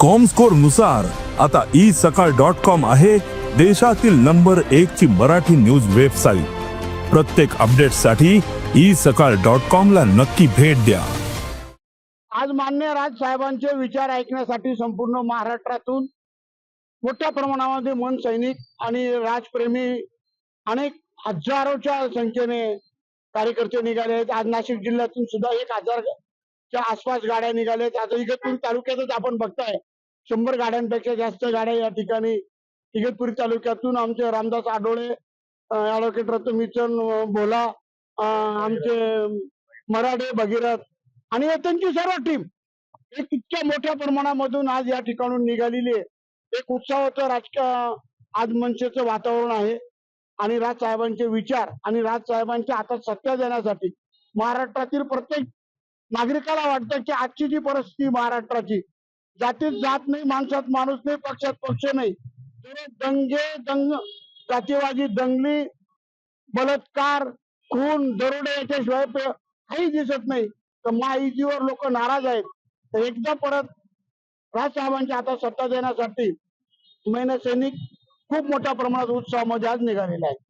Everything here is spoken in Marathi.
कॉमस्कोरनुसार आता ई सकाळ डॉट कॉम आहे देशातील नंबर एक ची मराठी न्यूज वेबसाईट प्रत्येक अपडेटसाठी ई सकाळ डॉट कॉम ला नक्की भेट द्या. आज मान्य राज साहेबांचे विचार ऐकण्यासाठी संपूर्ण महाराष्ट्रातून मोठ्या प्रमाणामध्ये मन सैनिक आणि राजप्रेमी अनेक हजारोच्या संख्येने कार्यकर्ते निघाले आहेत. आज नाशिक जिल्ह्यातून सुद्धा एक हजार च्या आसपास गाड्या निघाल्या आता इगतपुरी तालुक्यातच आपण बघताय. शंभर गाड्यांपेक्षा जास्त गाड्या या ठिकाणी इगतपुरी तालुक्यातून आमचे रामदास आडोळे ऍडव्होकेट रत्नमिचन भोला आमचे मराठे भगीरथ आणि त्यांची सर्व टीम एक इतक्या मोठ्या प्रमाणामधून आज या ठिकाणून निघालेली आहे. एक उत्साहाचं राजकीय आज मनसेचं वातावरण आहे. आणि राज साहेबांचे विचार आणि राज साहेबांच्या हातात सत्ता देण्यासाठी महाराष्ट्रातील प्रत्येक नागरिकाला वाटतं की आजची जी परिस्थिती महाराष्ट्राची जातीत जात नाही माणसात माणूस नाही पक्षात पक्ष नाही. दंगे दंग जातीवादी दंगली बलात्कार खून दरोडे याच्याशिवाय प- काही दिसत नाही. तर महायुतीवर लोक नाराज आहेत. तर एकदा परत राजसाहेबांच्या हातात सत्ता देण्यासाठी महिने सैनिक खूप मोठ्या प्रमाणात उत्साहामध्ये आज निघालेले आहेत.